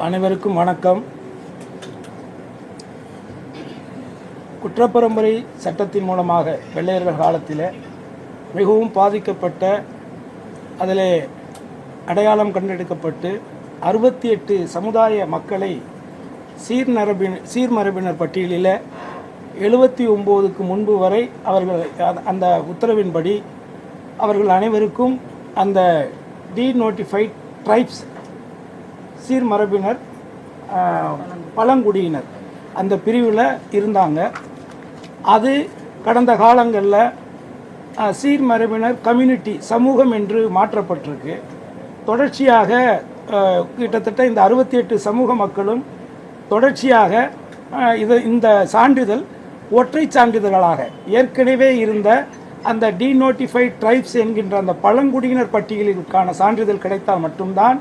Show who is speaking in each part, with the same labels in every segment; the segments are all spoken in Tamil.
Speaker 1: அனைவருக்கும் வணக்கம். குற்றப்பரம்பரை சட்டத்தின் மூலமாக வெள்ளையர்கள் காலத்தில் மிகவும் பாதிக்கப்பட்ட அதில் அடையாளம் கண்டெடுக்கப்பட்டு அறுபத்தி எட்டு சமுதாய மக்களை சீர்நரபின் சீர்மரபினர் பட்டியலில் எழுபத்தி ஒம்போதுக்கு முன்பு வரை அவர்கள் அந்த- உத்தரவின்படி அவர்கள் அனைவருக்கும் அந்த டீ நோட்டிஃபைட் ட்ரைப்ஸ் சீர்மரபினர் பழங்குடியினர். அந்த பிரிவில் இருந்தாங்க. அது கடந்த காலங்களில் சீர்மரபினர் கம்யூனிட்டி சமூகம் என்று மாற்றப்பட்டிருக்கு. தொடர்ச்சியாக கிட்டத்தட்ட இந்த அறுபத்தி எட்டு சமூக மக்களும் தொடர்ச்சியாக இது இந்த சான்றிதழ் ஒற்றை சான்றிதழ்களாக ஏற்கனவே இருந்த அந்த டிநோட்டிஃபைட் ட்ரைப்ஸ் என்கின்ற அந்த பழங்குடியினர் பட்டியலிற்கான சான்றிதழ் கிடைத்தால் மட்டும்தான்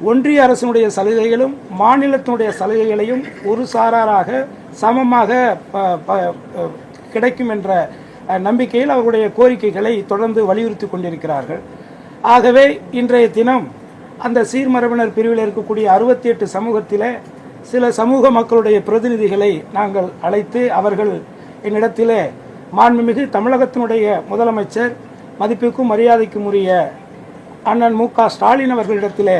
Speaker 1: ஒன்றிய அரசினுடைய சலுகைகளும் மாநிலத்தினுடைய சலுகைகளையும் ஒரு சாராராக சமமாக ப- ப- கிடைக்கும் என்ற நம்பிக்கையில் அவருடைய கோரிக்கைகளை தொடர்ந்து வலியுறுத்தி கொண்டிருக்கிறார்கள். ஆகவே இன்றைய தினம் அந்த சீர்மரபினர் பிரிவில் இருக்கக்கூடிய அறுபத்தி எட்டு சமூகத்திலே சில சமூக மக்களுடைய பிரதிநிதிகளை நாங்கள் அழைத்து அவர்கள் என்னிடத்தில் மாண்புமிகு தமிழகத்தினுடைய முதலமைச்சர் மதிப்புக்கும் மரியாதைக்கும் உரிய அண்ணன் மு க ஸ்டாலின் அவர்களிடத்திலே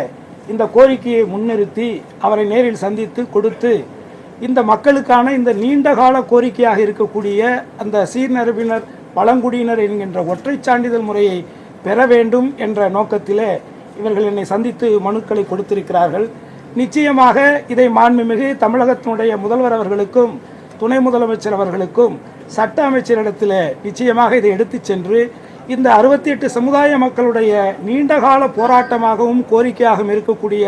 Speaker 1: இந்த கோரிக்கையை முன்னிறுத்தி அவரை நேரில் சந்தித்து கொடுத்து இந்த மக்களுக்கான இந்த நீண்டகால கோரிக்கையாக இருக்கக்கூடிய அந்த சீர்நரபினர் பழங்குடியினர் என்கின்ற ஒற்றை சான்றிதழ் முறையை பெற வேண்டும் என்ற நோக்கத்திலே இவர்கள் என்னை சந்தித்து மனுக்களை கொடுத்திருக்கிறார்கள். நிச்சயமாக இதை மாண்புமிகு தமிழகத்தினுடைய முதல்வர் அவர்களுக்கும் துணை முதலமைச்சர் அவர்களுக்கும் சட்ட அமைச்சரிடத்தில் நிச்சயமாக இதை எடுத்து சென்று இந்த அறுபத்தி எட்டு சமுதாய மக்களுடைய நீண்டகால போராட்டமாகவும் கோரிக்கையாகவும் இருக்கக்கூடிய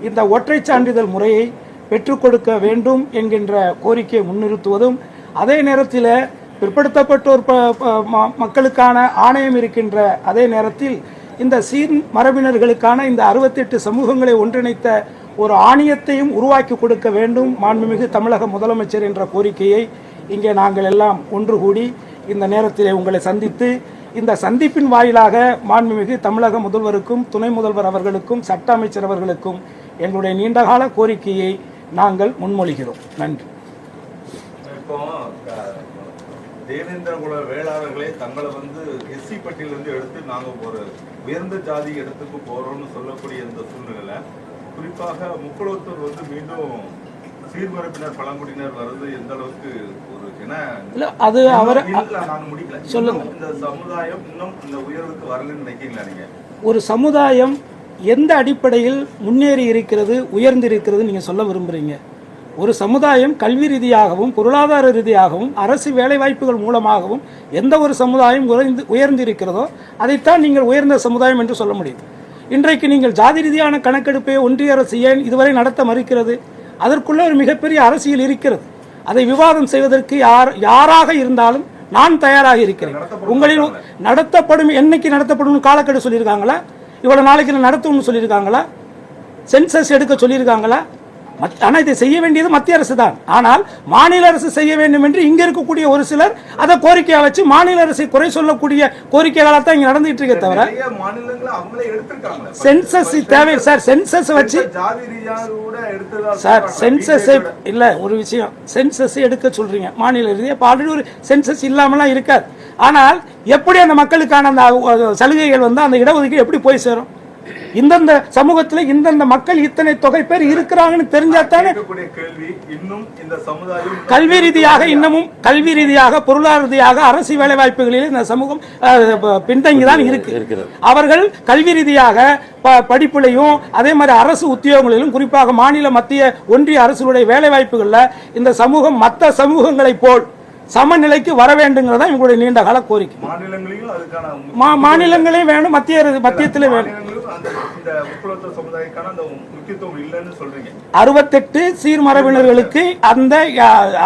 Speaker 1: இந்த ஒற்றை சான்றிதழ் முறையை பெற்றுக் கொடுக்க வேண்டும் என்கின்ற கோரிக்கையை முன்னிறுத்துவதும் அதே நேரத்தில் பிற்படுத்தப்பட்டோர் ப- ம- மக்களுக்கான ஆணையம் இருக்கின்ற அதே நேரத்தில் இந்த சீர் மரபினர்களுக்கான இந்த அறுபத்தெட்டு சமூகங்களை ஒன்றிணைத்த ஒரு ஆணையத்தையும் உருவாக்கி கொடுக்க வேண்டும் மாண்புமிகு தமிழக முதலமைச்சர் என்ற கோரிக்கையை இங்கே நாங்கள் எல்லாம் ஒன்று கூடி இந்த நேரத்திலே உங்களை சந்தித்து இந்த சந்திப்பின் வாயிலாக மாண்புமிகு தமிழக முதல்வருக்கும் துணை முதல்வர் அவர்களுக்கும் சட்ட அமைச்சர் அவர்களுக்கும் எங்களுடைய நீண்டகால கோரிக்கையை நாங்கள் முன்மொழிகிறோம். நன்றி.
Speaker 2: இப்போ தேவேந்திர குல வேளாளர்களே தங்களை வந்து எஸ்சி பட்டியலிருந்து எடுத்து நாங்கள் ஒரு உயர்ந்த ஜாதி இடத்துக்கு போகிறோம்னு சொல்லக்கூடிய இந்த சூழ்நிலை குறிப்பாக முக்குளத்தூர் வந்து மீண்டும் சீர்மரப்பினர் பழங்குடியினர் வர்றது எந்த அளவுக்கு
Speaker 1: இல்ல அது அவர் சொல்லுங்க. ஒரு சமுதாயம் எந்த அடிப்படையில் முன்னேறி இருக்கிறது உயர்ந்து இருக்கிறது நீங்க சொல்ல விரும்புறீங்க? ஒரு சமுதாயம் கல்வி ரீதியாகவும் பொருளாதார ரீதியாகவும் அரசு வேலைவாய்ப்புகள் மூலமாகவும் எந்த ஒரு சமுதாயம் உயர்ந்து உயர்ந்து இருக்கிறதோ அதைத்தான் நீங்கள் உயர்ந்த சமுதாயம் என்று சொல்ல முடியும். இன்றைக்கு நீங்கள் ஜாதி ரீதியான கணக்கெடுப்பை ஒன்றிய அரசு ஏன் இதுவரை நடத்த மறுக்கிறது? அதற்குள்ள ஒரு மிகப்பெரிய அரசியல் இருக்கிறது. அதை விவாதம் செய்வதற்கு யார் யாராக இருந்தாலும் நான் தயாராக இருக்கிறேன். உங்களில் நடத்தப்படும். என்னைக்கு நடத்தப்படும் காலக்கெடு சொல்லியிருக்காங்களா? இவ்வளவு நாளைக்கு நடத்தும்னு சொல்லியிருக்காங்களா? சென்சஸ் எடுக்க சொல்லியிருக்காங்களா? மத்- ஆனா இதை செய்ய வேண்டியது மத்திய அரசு தான் ஆனால் மாநில அரசு செய்ய வேண்டும் என்று இங்க இருக்கக்கூடிய ஒரு சிலர் அதை கோரிக்கையா வச்சு மாநில அரசை குறை சொல்லக்கூடிய கோரிக்கைகளாக தான் இங்க நடந்துட்டு இருக்கே தவிர சென்சஸ் தேவை சார் சென்சஸ் வச்சு சார். சென்சஸை. இல்ல ஒரு விஷயம். சென்சஸ் எடுக்க சொல்றீங்க. மாநில ரீதியாக இப்போ ஆல்ரெடி ஒரு சென்சஸ் இல்லாமலாம் இருக்காது. ஆனால் எப்படி அந்த மக்களுக்கான அந்த சலுகைகள் வந்து அந்த இடஒதுக்கீடு எப்படி போய் சேரும்? இந்தந்த சமூகத்தில் இந்தந்த மக்கள் இத்தனை தொகை பேர் இருக்கிறாங்கன்னு தெரிஞ்சா தானே
Speaker 2: கேட்கக்கூடிய கேள்வி இன்னும் இந்த சமுதாயம் இன்னும்
Speaker 1: கல்வி ரீதியாக இன்னமும் கல்வி ரீதியாக பொருளாதார ரீதியாக அரசு வேலை வாய்ப்புகளில் இந்த சமூகம் பின்தங்கி தான் இருக்கு. அவர்கள் கல்வி ரீதியாக ப- படிப்புலையும் அதே மாதிரி அரசு உத்தியோகங்களிலும் குறிப்பாக மாநில மத்திய ஒன்றிய அரசுடைய வேலை வாய்ப்புகளில் இந்த சமூகம் மற்ற சமூகங்களைப் போல் சமநிலைக்கு வர வேண்டுங்கிறதா இவங்களுடைய நீண்ட கால கோரிக்கை. மா மாநிலங்களே வேணும் மத்திய அரசு- மத்தியத்திலே வேணும். அறுபத்தெட்டு சீர்மரபினர்களுக்கு அந்த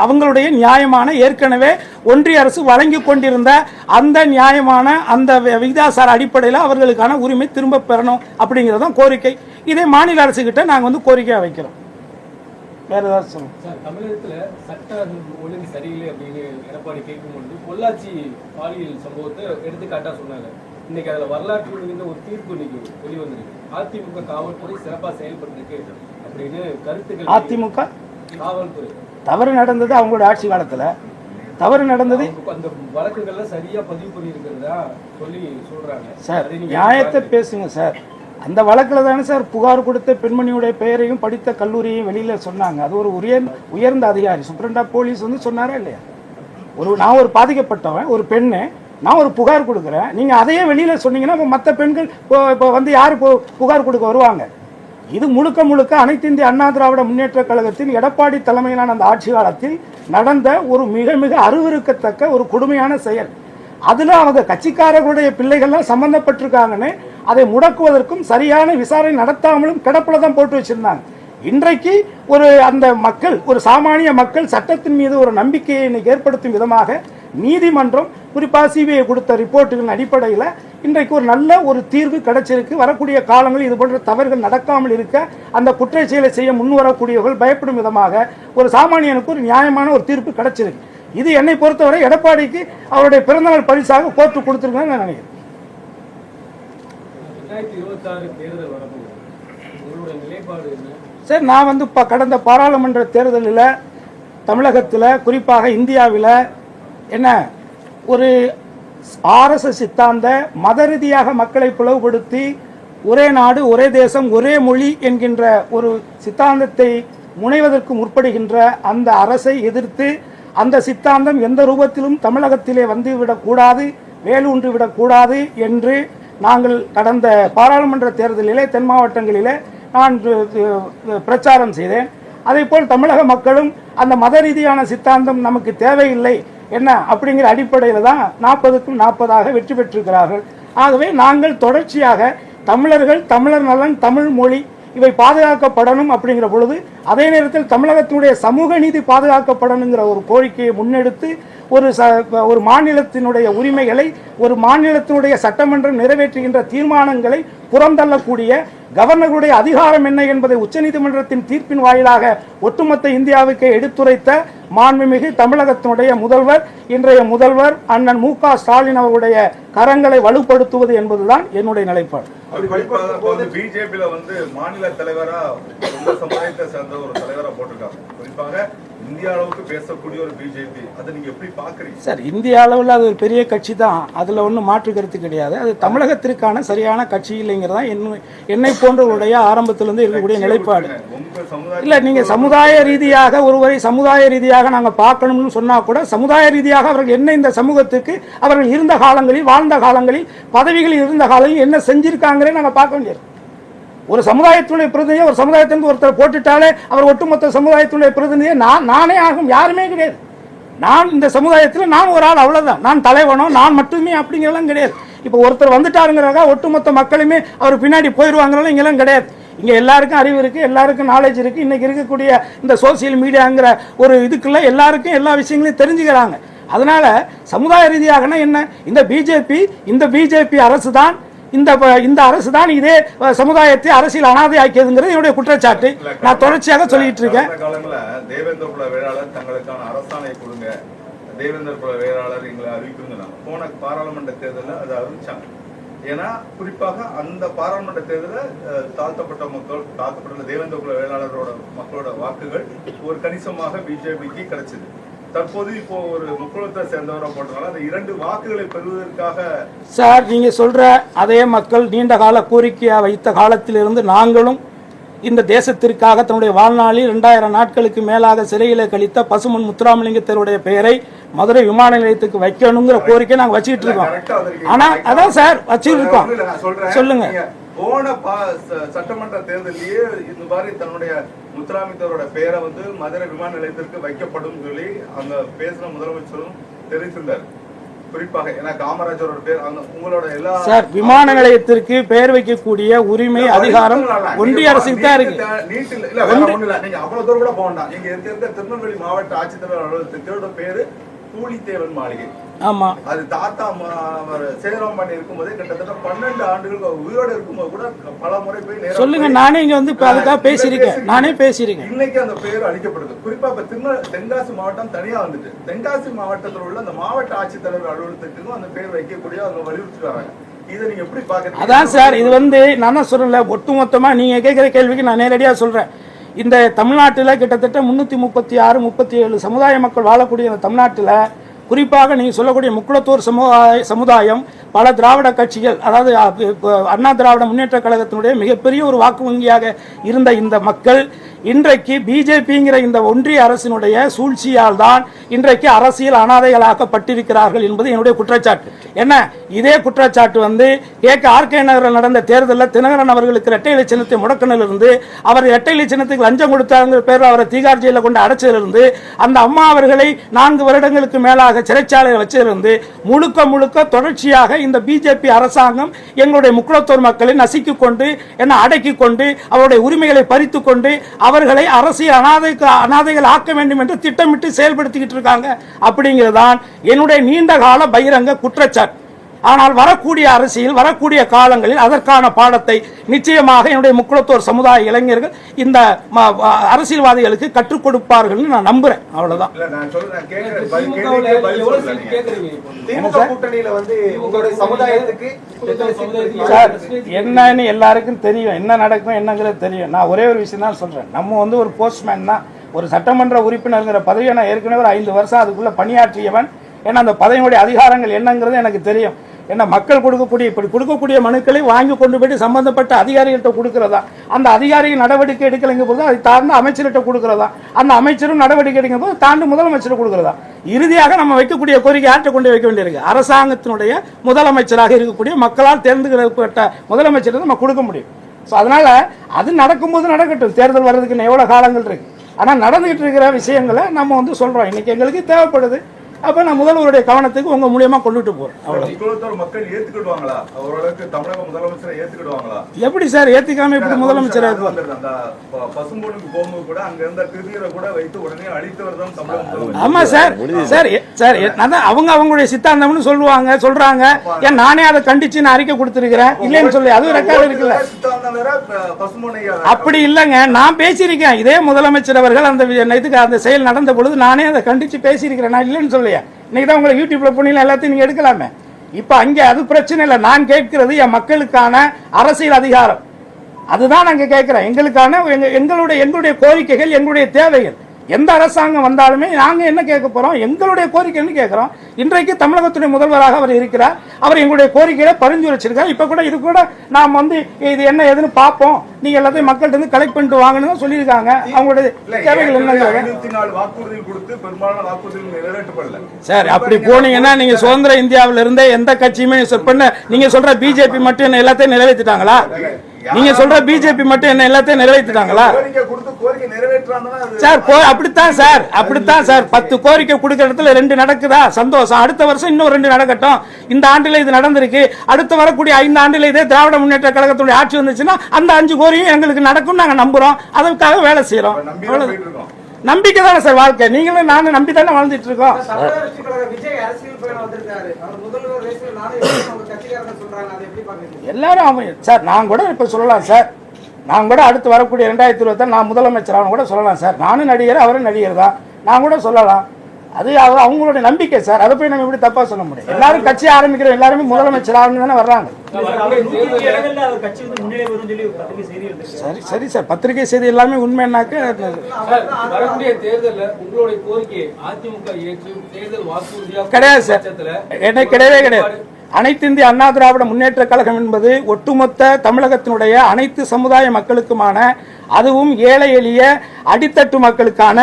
Speaker 1: அவங்களுடைய நியாயமான ஏற்கனவே ஒன்றிய அரசு வழங்கி கொண்டிருந்த அந்த நியாயமான அந்த விகிதாசார அடிப்படையில் அவர்களுக்கான உரிமை திரும்ப பெறணும் அப்படிங்கிறதான் கோரிக்கை. இதே மாநில அரசு கிட்ட நாங்கள் வந்து கோரிக்கையா வைக்கிறோம். வேற ஏதாவது சொல்லுங்க.
Speaker 3: சார் தமிழகத்துல சட்ட ஒழுங்கு சரியில்லை அப்படின்னு எடப்பாடி கேட்கும்பொழுது பொள்ளாச்சி பாலியல் சம்பவத்தை எடுத்துக்காட்டா சொன்னாங்க. இன்னைக்கு அதுல வரலாற்று மிகுந்த ஒரு தீர்ப்பு இன்னைக்கு வெளிவந்திருக்கு. அதிமுக காவல்துறை சிறப்பா செயல்பட்டிருக்கு அப்படின்னு கருத்துக்கள்
Speaker 1: அதிமுக?
Speaker 3: காவல்துறை.
Speaker 1: தவறு நடந்தது அவங்களோட ஆட்சி காலத்துல. தவறு நடந்தது
Speaker 3: அந்த வழக்குகள்ல சரியா பதிவு பண்ணி இருக்கிறதா சொல்லி சொல்றாங்க.
Speaker 1: சார் நியாயத்தை பேசுங்க சார். அந்த வழக்கில் தானே சார் புகார் கொடுத்த பெண்மணியுடைய பெயரையும் படித்த கல்லூரியையும் வெளியில் சொன்னாங்க. அது ஒரு உயர் உயர்ந்த அதிகாரி. சுப்ரண்டா போலீஸ் வந்து சொன்னாரா இல்லையா? ஒரு நான் ஒரு பாதிக்கப்பட்டவன் ஒரு பெண்ணு நான் ஒரு புகார் கொடுக்குறேன். நீங்கள் அதையே வெளியில் சொன்னீங்கன்னா இப்போ மற்ற பெண்கள் இப்போ இப்போ வந்து யார் இப்போ புகார் கொடுக்க வருவாங்க? இது முழுக்க முழுக்க அனைத்து இந்திய அண்ணா திராவிட முன்னேற்ற கழகத்தின் எடப்பாடி தலைமையிலான அந்த ஆட்சி காலத்தில் நடந்த ஒரு மிக மிக அருவருக்கத்தக்க ஒரு கொடுமையான செயல். அதில் அவங்க கட்சிக்காரர்களுடைய பிள்ளைகள்லாம் சம்மந்தப்பட்டிருக்காங்கன்னு அதை முடக்குவதற்கும் சரியான விசாரணை நடத்தாமலும் கிடப்பில் தான் போட்டு வச்சிருந்தாங்க. இன்றைக்கு ஒரு அந்த மக்கள் ஒரு சாமானிய மக்கள் சட்டத்தின் மீது ஒரு நம்பிக்கையை இன்னைக்கு ஏற்படுத்தும் விதமாக நீதிமன்றம் குறிப்பாக சிபிஐ கொடுத்த ரிப்போர்ட்டுகளின் அடிப்படையில் இன்றைக்கு ஒரு நல்ல ஒரு தீர்வு கிடைச்சிருக்கு. வரக்கூடிய காலங்களில் இது போன்ற தவறுகள் நடக்காமல் இருக்க அந்த குற்ற செயலை செய்ய முன் வரக்கூடியவர்கள் பயப்படும் விதமாக ஒரு சாமானியனுக்கு ஒரு நியாயமான ஒரு தீர்ப்பு கிடைச்சிருக்கு. இது என்னை பொறுத்தவரை எடப்பாடிக்கு அவருடைய பிறந்தநாள் பரிசாக கோர்ட்டு கொடுத்துருக்கேன்னு நான் நினைக்கிறேன்.
Speaker 3: ரெண்டாயிரத்தி இருபத்தி ஆறு தேர்தல் வரப்போகுது நிலைப்பாடு என்ன?
Speaker 1: சார் நான் வந்து இப்போ கடந்த பாராளுமன்ற தேர்தலில் தமிழகத்தில் குறிப்பாக இந்தியாவில் என்ன ஒரு ஆர்எஸ்எஸ் சித்தாந்த மத ரீதியாக மக்களை பிளவுபடுத்தி ஒரே நாடு ஒரே தேசம் ஒரே மொழி என்கின்ற ஒரு சித்தாந்தத்தை முனைவதற்கு முற்படுகின்ற அந்த அரசை எதிர்த்து அந்த சித்தாந்தம் எந்த ரூபத்திலும் தமிழகத்திலே வந்துவிடக்கூடாது வேலூன்றி விடக்கூடாது என்று நாங்கள் கடந்த பாராளுமன்ற தேர்தலிலே தென் மாவட்டங்களிலே நான் பிரச்சாரம் செய்தேன். அதேபோல் தமிழக மக்களும் அந்த மத ரீதியான சித்தாந்தம் நமக்கு தேவையில்லை என்ன அப்படிங்கிற அடிப்படையில் தான் நாற்பதுக்கும் நாற்பதாக வெற்றி பெற்றிருக்கிறார்கள். ஆகவே நாங்கள் தொடர்ச்சியாக தமிழர்கள் தமிழர் நலன் தமிழ் மொழி இவை பாதுகாக்கப்படணும் அப்படிங்கிற பொழுது அதே நேரத்தில் தமிழகத்தினுடைய சமூக நீதி பாதுகாக்கப்படணுங்கிற ஒரு கோரிக்கையை முன்னெடுத்து ஒரு ச ஒரு மாநிலத்தினுடைய உரிமைகளை ஒரு மாநிலத்தினுடைய சட்டமன்றம் நிறைவேற்றுகின்ற தீர்மானங்களை புறந்தள்ளக்கூடிய கவர்னர்களுடைய அதிகாரம் என்ன என்பதை உச்சநீதிமன்றத்தின் தீர்ப்பின் வாயிலாக ஒட்டுமொத்த இந்தியாவுக்கு எடுத்துரைத்த மாண்புமிகு தமிழகத்தினுடைய முதல்வர் இன்றைய முதல்வர் அண்ணன் மு க ஸ்டாலின் அவருடைய கரங்களை வலுப்படுத்துவது என்பதுதான் என்னுடைய நிலைப்பாடு.
Speaker 2: பிஜேபியில வந்து மாநில தலைவரா சமுதாயத்தை சேர்ந்த ஒரு தலைவரா போட்டிருக்காங்க. குறிப்பாக இந்திய அளவுக்கு பேசக்கூடிய ஒரு பிஜேபி அதை நீங்க எப்படி பாக்குறீங்க?
Speaker 1: சார் இந்திய அளவில் அது ஒரு பெரிய கட்சி தான். அதில் ஒன்றும் மாற்று கருத்து கிடையாது. அது தமிழகத்திற்கான சரியான கட்சி இல்லைங்கிறதா என்ன என்னை போன்றவருடைய ஆரம்பத்திலிருந்து இருக்கக்கூடிய நிலைப்பாடு. இல்ல நீங்க சமுதாய ரீதியாக ஒருவரை சமுதாய ரீதியாக நாங்க பார்க்கணும்னு சொன்னா கூட சமுதாய ரீதியாக அவர்கள் என்ன இந்த சமூகத்துக்கு அவர்கள் இருந்த காலங்களில் வாழ்ந்த காலங்களில் பதவிகளில் இருந்த காலங்களில் என்ன செஞ்சிருக்காங்களே நாங்க பார்க்க வேண்டியது. ஒரு சமுதாயத்தினுடைய பிரதிநிதியை ஒரு சமுதாயத்திலிருந்து ஒருத்தர் போட்டுட்டாலே அவர் ஒட்டுமொத்த சமுதாயத்தினுடைய பிரதிநிதியை நான் நானே ஆகும் யாருமே கிடையாது. நான் இந்த சமுதாயத்தில் நான் ஒரு ஆள் அவ்வளோதான் நான் தலைவனோ நான் மட்டுமே அப்படிங்கிறலாம் கிடையாது. இப்போ ஒருத்தர் வந்துட்டாருங்கிறதா ஒட்டுமொத்த மக்களுமே அவர் பின்னாடி போயிடுவாங்கிறலாம் இங்கெல்லாம் கிடையாது. இங்கே எல்லாருக்கும் அறிவு இருக்குது எல்லாருக்கும் நாலேஜ் இருக்குது இன்றைக்கி இருக்கக்கூடிய இந்த சோசியல் மீடியாங்கிற ஒரு இதுக்குள்ள எல்லாருக்கும் எல்லா விஷயங்களையும் தெரிஞ்சுக்கிறாங்க. அதனால் சமுதாய ரீதியாகனா என்ன? இந்த பிஜேபி இந்த பிஜேபி அரசு தான் இந்த இந்த அரசு தான் இதே சமுதாயத்தை அரசியல் அனாதை ஆக்கியதுங்கிறது என்னுடைய குற்றச்சாட்டு. நான் தொடர்ச்சியாக சொல்லிட்டு இருக்கேன்
Speaker 2: தேவேந்திர குல வேளாளர் தங்களுக்கான அரசாணை கொடுங்க. தேவேந்திர குல வேளாளர் எங்களை அறிவிக்குங்க போன பாராளுமன்ற தேர்தலில் அதை அறிவிச்சாங்க. ஏன்னா குறிப்பாக அந்த பாராளுமன்ற தேர்தலில் தாழ்த்தப்பட்ட மக்கள் தாழ்த்தப்பட்ட தேவேந்திர குல வேளாளரோட மக்களோட வாக்குகள் ஒரு கணிசமாக பிஜேபிக்கு கிடைச்சது. தற்போது இப்போ ஒரு முக்குளத்தை சேர்ந்தவரை போட்டனால அந்த இரண்டு வாக்குகளை பெறுவதற்காக
Speaker 1: சார் நீங்க சொல்ற அதே மக்கள் நீண்ட கால கோரிக்கையா வைத்த காலத்திலிருந்து நாங்களும் இந்த தேசத்திற்காக தன்னுடைய வாழ்நாளில் இரண்டாயிரம் நாட்களுக்கு மேலாக சிறையில கழித்த பசுமன் முத்துராமலிங்கத்தருடைய பெயரை மதுரை விமான நிலையத்துக்கு வைக்கணுங்கிற கோரிக்கை நாங்க வச்சுக்கிட்டு இருக்கோம்
Speaker 2: கரெக்டா வந்திருக்கீங்க.
Speaker 1: ஆனா அதான் சார்
Speaker 2: நான் சொல்றேன்.
Speaker 1: சொல்லுங்க
Speaker 2: போன பா- சட்டமன்ற தேர்தலிலேயே இந்த மாதிரி தன்னுடைய முத்துராமித்தரோட பெயரை வந்து மதுரை விமான நிலையத்திற்கு வைக்கப்படும் சொல்லி அங்க பேசின முதலமைச்சரும் தெரிவித்திருந்தார். குறிப்பாக ஏன்னா காமராஜரோட பேர் அங்க உங்களோட எல்லா
Speaker 1: சார் விமான நிலையத்திற்கு பெயர் வைக்கக்கூடிய உரிமை அதிகாரம் ஒன்றிய அரசுக்கு தான் இருக்கு.
Speaker 2: நீட்டில் இல்ல வேற ஒண்ணும் இல்ல. நீங்க அவ்வளவு தூரம் கூட போக வேண்டாம். நீங்க இருக்க திருநெல்வேலி மாவட்ட ஆட்சித்தலைவர் அலுவலகத்தோட பேரு பூலித்தேவன் மாளிகை.
Speaker 1: ஆமா.
Speaker 2: அது தாத்தா பண்ணி இருக்கும்போதே கிட்டத்தட்ட பன்னெண்டு ஆண்டுகள் உயிரோட இருக்கும்போது கூட பல முறை போய்
Speaker 1: சொல்லுங்க நானே இங்க வந்து அதுக்காக பேசியிருக்கேன். நானே பேசியிருக்கேன்.
Speaker 2: இன்னைக்கு அந்த பேர் அளிக்கப்படுது. குறிப்பா இப்ப திருநெ தென்காசி மாவட்டம் தனியா வந்துட்டு. தென்காசி மாவட்டத்தில் உள்ள அந்த மாவட்ட ஆட்சித்தலைவர் அலுவலகத்துக்கும் அந்த பேர் வைக்கக்கூடிய அவங்க வலியுறுத்தி வராங்க இதை நீங்க எப்படி பாக்குறீங்க
Speaker 1: அதான் சார் இது வந்து நான் தான் சொல்றேன்ல ஒட்டுமொத்தமா நீங்க கேட்கிற கேள்விக்கு நான் நேரடியா சொல்றேன். இந்த தமிழ்நாட்டில் கிட்டத்தட்ட முந்நூற்றி முப்பத்தி ஆறு முப்பத்தி ஏழு சமுதாய மக்கள் வாழக்கூடிய இந்த தமிழ்நாட்டில் குறிப்பாக நீங்கள் சொல்லக்கூடிய முக்குளத்தூர் சமுதாய சமுதாயம் பல திராவிட கட்சிகள் அதாவது அண்ணா திராவிட முன்னேற்ற கழகத்தினுடைய மிகப்பெரிய ஒரு வாக்கு வங்கியாக இருந்த இந்த மக்கள் இன்றைக்கு பிஜேபிங்கிற இந்த ஒன்றிய அரசினுடைய சூழ்ச்சியால் தான் இன்றைக்கு அரசியல் அனாதைகளாக்கப்பட்டிருக்கிறார்கள் என்பது என்னுடைய குற்றச்சாட்டு. என்ன? இதே குற்றச்சாட்டு வந்து கே. ஆர்கே நகரில் நடந்த தேர்தலில் தினகரன் அவர்களுக்கு இரட்டை இலை சின்னத்தை முடக்கினிலிருந்து அவர் இரட்டை இலை சின்னத்துக்கு லஞ்சம் கொடுத்தாங்கிற பேரில் அவரை தீகார் ஜெயிலில் கொண்டு அடைச்சதிலிருந்து அந்த அம்மா அவர்களை நான்கு வருடங்களுக்கு மேலாக சிறைச்சாலையில் வச்சிருந்து முழுக்க முழுக்க தொடர்ச்சியாக இந்த பிஜேபி அரசாங்கம் எங்களுடைய முக்குளத்தூர் மக்களை நசுக்கி கொண்டு என்ன அடக்கி கொண்டு அவருடைய உரிமைகளை பறித்து கொண்டு அவர்களை அரசியல் அனாதை அனாதைகள் ஆக்க வேண்டும் என்று திட்டமிட்டு செயல்படுத்திக்கிட்டு இருக்காங்க. அப்படிங்கிறதுதான் என்னுடைய நீண்ட கால பகிரங்க குற்றச்சாட்டு. ஆனால் வரக்கூடிய அரசியல் வரக்கூடிய காலங்களில் அதற்கான பாடத்தை நிச்சயமாக என்னுடைய முக்குளத்தோர் சமுதாய இளைஞர்கள் இந்த அரசியல்வாதிகளுக்கு கற்றுக் கொடுப்பார்கள்னு நான் நம்புறேன். அவ்வளவுதான். என்னன்னு எல்லாருக்கும் தெரியும். என்ன நடக்கும் என்னங்கிறது தெரியும். நான் ஒரே ஒரு விஷயம் தான் சொல்றேன். நம்ம வந்து ஒரு போஸ்ட்மேன் தான். ஒரு சட்டமன்ற உறுப்பினர்ங்கிற பதவியை நான் ஏற்கனவே ஒரு ஐந்து வருஷம் அதுக்குள்ள பணியாற்றியவன். ஏன்னா அந்த பதவியுடைய அதிகாரங்கள் என்னங்கிறது எனக்கு தெரியும். என்ன மக்கள் கொடுக்கக்கூடிய இப்படி கொடுக்கக்கூடிய மனுக்களை வாங்கி கொண்டு போயிட்டு சம்பந்தப்பட்ட அதிகாரிகள்கிட்ட கொடுக்கறதா? அந்த அதிகாரிகள் நடவடிக்கை எடுக்கலைங்க போது அதை தாழ்ந்த அமைச்சர்கிட்ட கொடுக்கறதா? அந்த அமைச்சரும் நடவடிக்கை எடுக்கும் போது தாண்டி முதலமைச்சர் கொடுக்கறதா? இறுதியாக நம்ம வைக்கக்கூடிய கோரிக்கை ஆற்ற கொண்டு வைக்க வேண்டியிருக்கு? அரசாங்கத்தினுடைய முதலமைச்சராக இருக்கக்கூடிய மக்களால் தேர்ந்தெடுக்கப்பட்ட முதலமைச்சர் நம்ம கொடுக்க முடியும். ஸோ அதனால் அது நடக்கும்போது நடக்கட்டும். தேர்தல் வர்றதுக்கு இன்னும் எவ்வளோ காலங்கள் இருக்குது ஆனால் நடந்துகிட்டு இருக்கிற விஷயங்களை நம்ம வந்து சொல்கிறோம் இன்றைக்கி எங்களுக்கு தேவைப்படுது. அப்போ நான் முதல்வருடைய கவனத்துக்கு உங்க மூலியமா கொண்டுட்டு போறேன். அவ்வளோ
Speaker 2: முக்குளத்தூர் மக்கள் ஏத்துக்கிடுவாங்களா? ஓரளவுக்கு தமிழக முதலமைச்சரை ஏத்துக்கிடுவாங்களா?
Speaker 1: எப்படி சார்? ஏத்துக்காம எப்படி முதலமைச்சர் ஆமா சார். சார் சார் அதான் அவங்க அவங்களுடைய சித்தாந்தம்னு சொல்லுவாங்க சொல்றாங்க. ஏன் நானே அதை கண்டிச்சு நான் அறிக்கை கொடுத்துருக்கிறேன்? இல்லைன்னு சொல்லி அதுவும் ரெக்கார்டு இருக்குல்ல. அப்படி இல்லைங்க. நான் பேசியிருக்கேன். இதே முதலமைச்சர் அவர்கள் அந்த இதுக்கு அந்த செயல் நடந்த பொழுது நானே அதை கண்டிச்சு பேசியிருக்கிறேன். நான் இல்லைன்னு சொல்லையா இன்னைக்கு தான் உங்களை யூடியூப்ல போனீங்க எல்லாத்தையும் நீங்க எடுக்கலாமே. இப்போ அங்கே அது பிரச்சனை இல்லை. நான் கேட்கிறது என் மக்களுக்கான அரசியல் அதிகாரம். அதுதான் நாங்க கேட்கிறோம் எங்களுக்கான எங்களுடைய எங்களுடைய கோரிக்கைகள் எங்களுடைய தேவைகள். எந்த அரசாங்கம் வந்தாலுமே நாங்க என்ன கேட்க போறோம்? எங்களுடைய கோரிக்கைன்னு கேட்கிறோம். இன்றைக்கு தமிழகத்துடைய முதல்வராக அவர் இருக்கிறார். அவர் எங்களுடைய கோரிக்கையை பரிந்துரைச்சிருக்கார். இப்ப கூட இது கூட நாம் வந்து இது என்ன ஏதுன்னு பார்ப்போம். நீங்க எல்லாத்தையும் மக்கள்கிட்ட இருந்து கலெக்ட் பண்ணிட்டு வாங்கன்னு தான் சொல்லியிருக்காங்க. அவங்களுடைய தேவைகள்
Speaker 2: நிறைவேற்றப்படல.
Speaker 1: சார் அப்படி போனீங்கன்னா நீங்க சுதந்திர இந்தியாவில இருந்தே எந்த கட்சியுமே பண்ண நீங்க சொல்ற பிஜேபி மட்டும் என்ன எல்லாத்தையும் நிறைவேற்றிட்டாங்களா? நீங்க சொல்ற பிஜேபி மட்டும் என்ன எல்லாத்தையும் நிறைவேற்றிட்டாங்களா? சார் அப்படித்தான் சார் அப்படித்தான் சார். பத்து கோரிக்கை கொடுக்கிற இடத்துல ரெண்டு நடக்குதா? சந்தோஷம். அடுத்த வருஷம் இன்னும் ரெண்டு நடக்கட்டும். இந்த ஆண்டுல இது நடந்திருக்கு. அடுத்து வரக்கூடிய ஐந்து ஆண்டுல இதே திராவிட முன்னேற்ற கழகத்துடைய ஆட்சி வந்துச்சுன்னா அந்த அஞ்சு கோரியும் எங்களுக்கு நடக்கும் நாங்க நம்புறோம். அதற்காக வேலை செய்யறோம் நம்பிக்கை தானே சார் வாழ்க்கை? நீங்களும் நானும் நம்பி தானே வாழ்ந்துட்டு இருக்கோம். எல்லாரும் அவன் சார் நான் கூட இப்போ சொல்லலாம் சார். நான் கூட அடுத்து வரக்கூடிய ரெண்டாயிரத்தி இருபத்தி நான் முதலமைச்சர் அவன் கூட சொல்லலாம் சார். நானும் நடிகர் அவரும் நடிகர் தான். நான் கூட சொல்லலாம். அது அவ- அவங்களுடைய நம்பிக்கை சார். அதை போய் நம்ம எப்படி தப்பா சொல்ல முடியும் எல்லாரும் கட்சி ஆரம்பிக்கிற எல்லாருமே முதலமைச்சர் ஆகணும் தானே வர்றாங்க.
Speaker 4: அவர்
Speaker 1: சரி சரி சார். பத்திரிகை செய்தி எல்லாமே உண்மைன்னாக்க
Speaker 3: சார், வரக்கூடிய தேர்தல்ல உங்களுடைய கோரிக்கையை அதிமுக ஏற்று தேர்தல் வாக்குறுதியா
Speaker 1: கிடையாது சார். என்ன கிடையவே கிடையாது. அனைத்து இந்திய அண்ணா திராவிட முன்னேற்ற கழகம் என்பது ஒட்டுமொத்த தமிழகத்தினுடைய அனைத்து சமுதாய மக்களுக்குமான அதுவும் ஏழை எளிய அடித்தட்டு மக்களுக்கான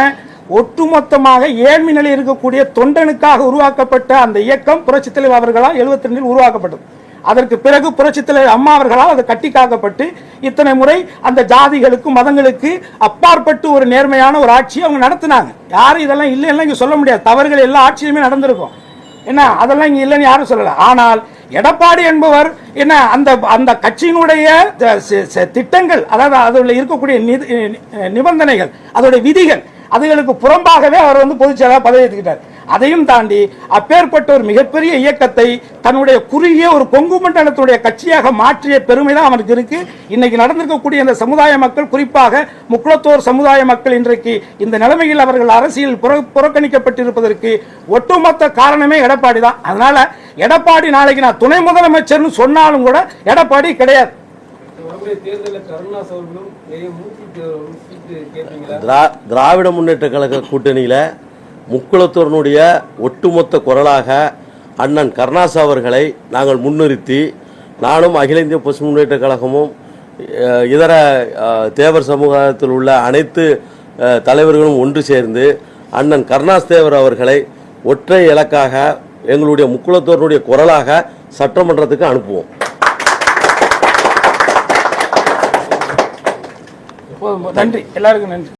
Speaker 1: ஒட்டுமொத்தமாக ஏழ்மை நிலையில் இருக்கக்கூடிய தொண்டனுக்காக உருவாக்கப்பட்ட அந்த இயக்கம் புரட்சித் தலைவர் அவர்களால் 72 ரெண்டில் உருவாக்கப்பட்டது. அதற்கு பிறகு புரட்சித் தலைவர் அம்மா அவர்களால் அது கட்டி காக்கப்பட்டு இத்தனை முறை அந்த ஜாதிகளுக்கு மதங்களுக்கு அப்பாற்பட்டு ஒரு நேர்மையான ஒரு ஆட்சியை அவங்க நடத்தினாங்க. யாரும் இதெல்லாம் இல்லைன்னா இங்க சொல்ல முடியாது. தவறுகள் எல்லா ஆட்சியுமே நடந்திருக்கும். என்ன அதெல்லாம் இங்கே இல்லைன்னு யாரும் சொல்லலை. ஆனால் எடப்பாடி என்பவர் என்ன அந்த அந்த கட்சியினுடைய திட்டங்கள் அதாவது அதில் இருக்கக்கூடிய நிதி- நிபந்தனைகள் அதோடைய விதிகள் அதுகளுக்கு புறம்பாகவே அவர் வந்து பொதுச்செயலாளர் பதவி ஏற்றுக்கிட்டார். அதையும் தாண்டி அப்பேற்பட்ட ஒரு மிகப்பெரிய இயக்கத்தை தன்னுடைய குறுகிய ஒரு கொங்கு மண்டலத்துடைய கட்சியாக மாற்றிய பெருமை தான் அவனுக்கு இருக்கு. இன்னைக்கு நடந்திருக்கக்கூடிய இந்த சமுதாய மக்கள் குறிப்பாக முக்குளத்தோர் சமுதாய மக்கள் இன்றைக்கு இந்த நிலைமையில் அவர்கள் அரசியல் புற- புறக்கணிக்கப்பட்டிருப்பதற்கு ஒட்டுமொத்த காரணமே எடப்பாடி தான். அதனால எடப்பாடி நாளைக்கு நான் துணை முதலமைச்சர்னு சொன்னாலும் கூட எடப்பாடி கிடையாது.
Speaker 5: திராவிட முன்னேற்ற கழக கூட்டணியில் முக்குளத்தூரனுடைய ஒட்டுமொத்த குரலாக அண்ணன் கருணாஸ் அவர்களை நாங்கள் முன்னிறுத்தி நானும் அகில இந்திய பசு முன்னேற்ற கழகமும் இதர தேவர் சமூகத்தில் உள்ள அனைத்து தலைவர்களும் ஒன்று சேர்ந்து அண்ணன் கருணாஸ் தேவர் அவர்களை ஒற்றை இலக்காக எங்களுடைய முக்குளத்தோரனுடைய குரலாக சட்டமன்றத்துக்கு அனுப்புவோம்.
Speaker 1: நன்றி. எல்லாருக்கும் நன்றி.